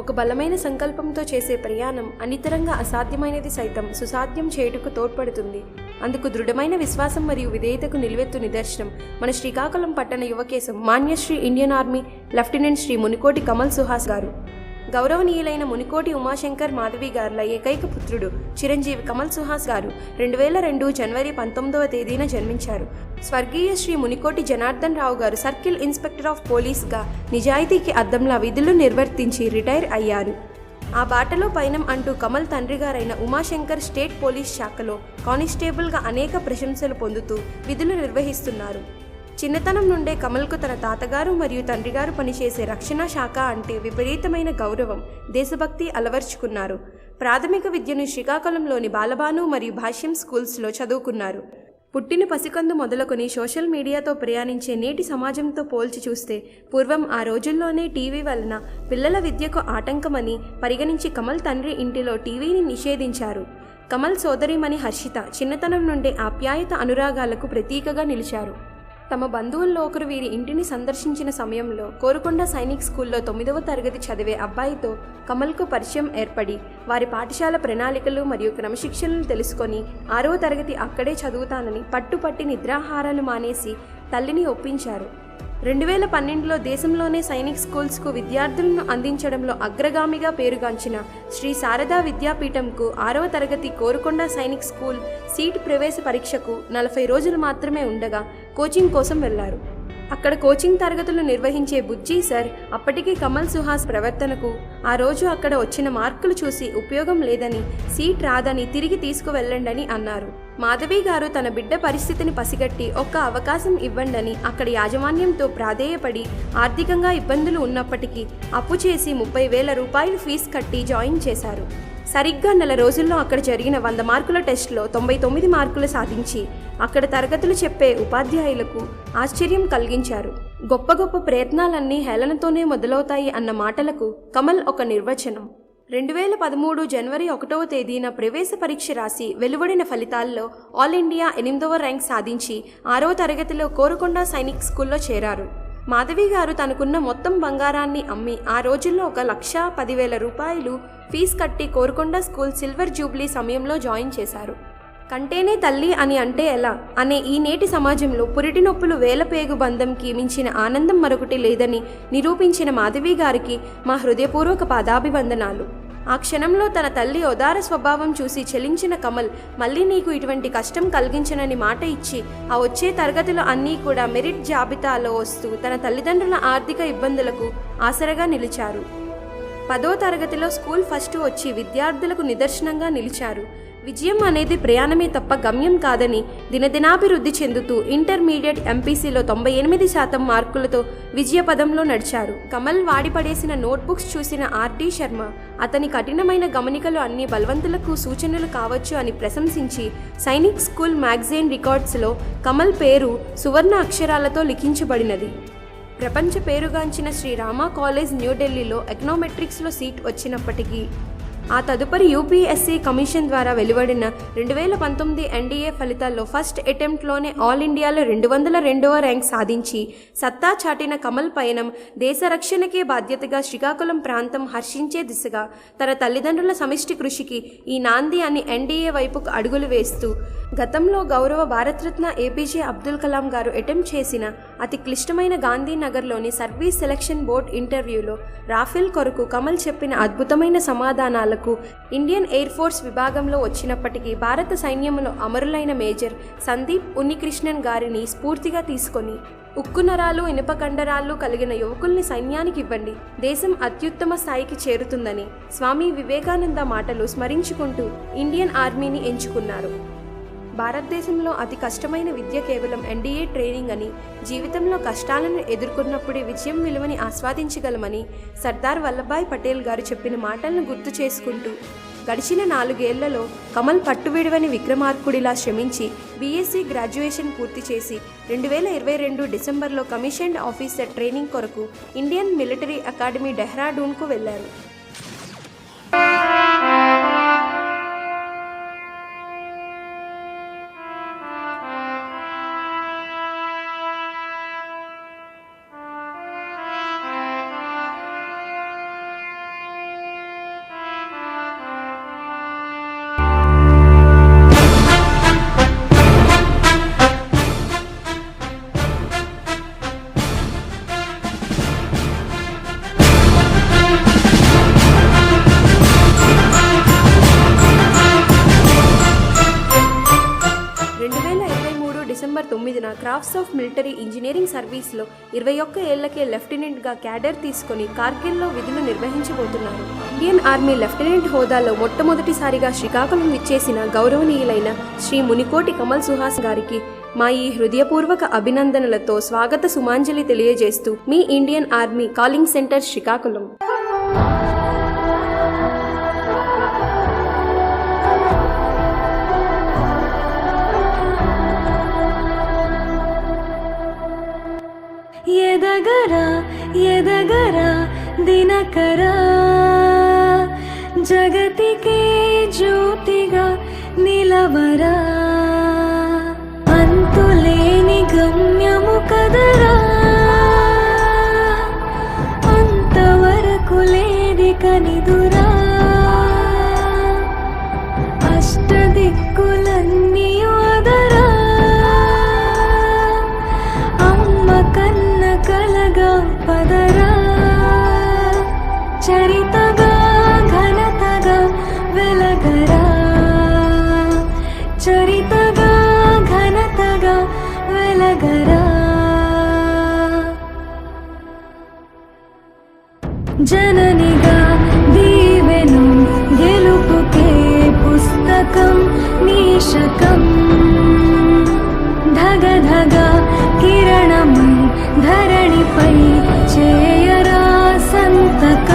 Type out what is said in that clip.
ఒక బలమైన సంకల్పంతో చేసే ప్రయాణం అనితరంగా అసాధ్యమైనది సైతం సుసాధ్యం చేయుటకు తోడ్పడుతుంది. అందుకు దృఢమైన విశ్వాసం మరియు విధేయతకు నిలువెత్తు నిదర్శనం మన శ్రీకాకుళం పట్టణ యువకేశం Manyashri Indian army lieutenant Sri Munikoti Kamal Suhas garu. గౌరవనీయులైన మునికోటి ఉమాశంకర్ మాధవి గారుల ఏకైక పుత్రుడు చిరంజీవి కమల్ సుహాస్ గారు రెండు వేల రెండు జనవరి పంతొమ్మిదవ తేదీన జన్మించారు. స్వర్గీయ శ్రీ మునికోటి జనార్దన్ రావు గారు సర్కిల్ ఇన్స్పెక్టర్ ఆఫ్ పోలీస్గా నిజాయితీకి అద్దంలా విధులు నిర్వర్తించి రిటైర్ అయ్యారు. ఆ బాటలో పయనం అంటూ కమల్ తండ్రి గారైన ఉమాశంకర్ స్టేట్ పోలీస్ శాఖలో కానిస్టేబుల్గా అనేక ప్రశంసలు పొందుతూ విధులు నిర్వహిస్తున్నారు. చిన్నతనం నుండే కమల్కు తన తాతగారు మరియు తండ్రిగారు పనిచేసే రక్షణ శాఖ అంటే విపరీతమైన గౌరవం దేశభక్తి అలవర్చుకున్నారు. ప్రాథమిక విద్యను శ్రీకాకుళంలోని బాలబాను మరియు భాష్యం స్కూల్స్లో చదువుకున్నారు. పుట్టిన పసికందు మొదలుకొని సోషల్ మీడియాతో ప్రయాణించే నేటి సమాజంతో పోల్చి చూస్తే పూర్వం ఆ రోజుల్లోనే టీవీ వలన పిల్లల విద్యకు ఆటంకమని పరిగణించి కమల్ తండ్రి ఇంటిలో టీవీని నిషేధించారు. కమల్ సోదరిమణి హర్షిత చిన్నతనం నుండే ఆప్యాయత అనురాగాలకు ప్రతీకగా నిలిచారు. తమ బంధువుల్లో ఒకరు వీరి ఇంటిని సందర్శించిన సమయంలో కోరుకొండ సైనిక్ స్కూల్లో తొమ్మిదవ తరగతి చదివే అబ్బాయితో కమల్కు పరిచయం ఏర్పడి వారి పాఠశాల ప్రణాళికలు మరియు క్రమశిక్షణలు తెలుసుకొని ఆరవ తరగతి అక్కడే చదువుతానని పట్టుపట్టి నిద్రాహారాలు మానేసి తల్లిని ఒప్పించారు. రెండు వేల పన్నెండులో దేశంలోనే సైనిక్ స్కూల్స్కు విద్యార్థులను అందించడంలో అగ్రగామిగా పేరుగాంచిన శ్రీ శారదా విద్యాపీఠంకు ఆరవ తరగతి కోరుకొండ సైనిక్ స్కూల్ సీట్ ప్రవేశ పరీక్షకు నలభై రోజులు మాత్రమే ఉండగా కోచింగ్ కోసం వెళ్ళారు. అక్కడ కోచింగ్ తరగతులు నిర్వహించే బుజ్జీ సార్ అప్పటికి కమల్ సుహాస్ ప్రవర్తనకు ఆ రోజు అక్కడ వచ్చిన మార్కులు చూసి ఉపయోగం లేదని సీట్ రాదని తిరిగి తీసుకువెళ్ళండని అన్నారు. మాధవి గారు తన బిడ్డ పరిస్థితిని పసిగట్టి ఒక్క అవకాశం ఇవ్వండని అక్కడ యాజమాన్యంతో ప్రాధేయపడి ఆర్థికంగా ఇబ్బందులు ఉన్నప్పటికీ అప్పు చేసి ముప్పై వేల రూపాయలు ఫీజు కట్టి జాయిన్ చేశారు. సరిగ్గా నెల రోజుల్లో అక్కడ జరిగిన వంద మార్కుల టెస్ట్లో తొంభై తొమ్మిది మార్కులు సాధించి అక్కడ తరగతులు చెప్పే ఉపాధ్యాయులకు ఆశ్చర్యం కలిగించారు. గొప్ప గొప్ప ప్రయత్నాలన్నీ హేళనతోనే మొదలవుతాయి అన్న మాటలకు కమల్ ఒక నిర్వచనం. రెండు వేల పదమూడు జనవరి ఒకటవ తేదీన ప్రవేశ పరీక్ష రాసి వెలువడిన ఫలితాల్లో ఆల్ ఇండియా ఎనిమిదవ ర్యాంక్ సాధించి ఆరవ తరగతిలో కోరుకొండ సైనిక్ స్కూల్లో చేరారు. మాధవి గారు తనకున్న మొత్తం బంగారాన్ని అమ్మి ఆ రోజుల్లో ఒక లక్ష పదివేల రూపాయలు ఫీజు కట్టి కోరుకొండ స్కూల్ సిల్వర్ జూబ్లీ సమయంలో జాయిన్ చేశారు. కంటేనే తల్లి అని అంటే ఎలా? అనే ఈ నేటి సమాజంలో పురిటి నొప్పులు వేల పేగు బంధంకి మించిన ఆనందం మరొకటి లేదని నిరూపించిన మాధవి గారికి మా హృదయపూర్వక పాదాభివందనాలు. ఆ క్షణంలో తన తల్లి ఉదార స్వభావం చూసి చెలించిన కమల్ మళ్ళీ నీకు ఇటువంటి కష్టం కలిగించనని మాట ఇచ్చి ఆ వచ్చే తరగతులు అన్నీ కూడా మెరిట్ జాబితాలో వస్తూ తన తల్లిదండ్రుల ఆర్థిక ఇబ్బందులకు ఆసరగా నిలిచారు. పదో తరగతిలో స్కూల్ ఫస్ట్ వచ్చి విద్యార్థులకు నిదర్శనంగా నిలిచారు. విజయం అనేది ప్రయాణమే తప్ప గమ్యం కాదని దినదినాభివృద్ధి చెందుతూ ఇంటర్మీడియట్ ఎంపీసీలో తొంభై ఎనిమిది శాతం మార్కులతో విజయ పదంలో నడిచారు. కమల్ వాడిపడేసిన నోట్బుక్స్ చూసిన ఆర్డీ శర్మ అతని కఠినమైన గమనికలు అన్ని బలవంతులకు సూచనలు కావచ్చు అని ప్రశంసించి సైనిక్ స్కూల్ మ్యాగజైన్ రికార్డ్స్లో కమల్ పేరు సువర్ణ అక్షరాలతో లిఖించబడినది. ప్రపంచ పేరుగాంచిన శ్రీ రామా కాలేజ్ న్యూఢిల్లీలో ఎకనామెట్రిక్స్లో సీట్ వచ్చినప్పటికీ ఆ తదుపరి యూపీఎస్సీ కమిషన్ ద్వారా వెలువడిన రెండు వేల పంతొమ్మిది ఎన్డీఏ ఫలితాల్లో ఫస్ట్ అటెంప్ట్లోనే ఆల్ ఇండియాలో రెండు వందల రెండవ ర్యాంక్ సాధించి సత్తా చాటిన కమల్ పయనం దేశ రక్షణకే బాధ్యతగా శ్రీకాకుళం ప్రాంతం హర్షించే దిశగా తన తల్లిదండ్రుల సమిష్టి కృషికి ఈ నాంది అని ఎన్డీఏ వైపుకు అడుగులు వేస్తూ గతంలో గౌరవ భారతరత్న ఏపీజే అబ్దుల్ కలాం గారు అటెంప్ట్ చేసిన అతి క్లిష్టమైన గాంధీనగర్లోని సర్వీస్ సెలక్షన్ బోర్డ్ ఇంటర్వ్యూలో రాఫెల్ కొరకు కమల్ చెప్పిన అద్భుతమైన సమాధానాలకు ఇండియన్ ఎయిర్ ఫోర్స్ విభాగంలో వచ్చినప్పటికీ భారత సైన్యంలో అమరులైన మేజర్ సందీప్ ఉన్నికృష్ణన్ గారిని స్ఫూర్తిగా తీసుకొని ఉక్కు నరాలు ఇనుప కండరాలు కలిగిన యువకుల్ని సైన్యానికి ఇవ్వండి. దేశం అత్యుత్తమ స్థాయికి చేరుతుందని స్వామి వివేకానంద మాటలు స్మరించుకుంటూ ఇండియన్ ఆర్మీని ఎంచుకున్నారు. భారతదేశంలో అతి కష్టమైన విద్య కేవలం ఎన్డీఏ ట్రైనింగ్ అని జీవితంలో కష్టాలను ఎదుర్కొన్నప్పుడే విజయం విలువని ఆస్వాదించగలమని సర్దార్ వల్లభాయ్ పటేల్ గారు చెప్పిన మాటలను గుర్తు చేసుకుంటూ గడిచిన నాలుగేళ్ళలో కమల్ పట్టువిడవని విక్రమార్కుడిలా శ్రమించి బీఎస్సీ గ్రాడ్యుయేషన్ పూర్తి చేసి రెండు వేల ఇరవై రెండు డిసెంబర్లో కమిషన్డ్ ఆఫీసర్ ట్రైనింగ్ కొరకు ఇండియన్ మిలిటరీ అకాడమీ డెహ్రాడూన్కు వెళ్ళారు తొమ్మిదిన క్రాఫ్ట్స్ ఆఫ్ మిలిటరీ ఇంజనీరింగ్ సర్వీస్లో ఇరవై ఒక్క ఏళ్ళకే లెఫ్టినెంట్గా క్యాడర్ తీసుకొని కార్గిల్లో విధులు నిర్వహించబోతున్నారు. ఇండియన్ ఆర్మీ లెఫ్టినెంట్ హోదాలో మొట్టమొదటిసారిగా శ్రీకాకుళం విచ్చేసిన గౌరవనీయులైన శ్రీ మునికోటి కమల్ సుహాస్ గారికి మా ఈ హృదయపూర్వక అభినందనలతో స్వాగత సుమాంజలి తెలియజేస్తూ మీ Indian Army calling centre Srikakulam. నిలవరా दशकम् धग धग किरणं धरणिपै चेयरा सन्तत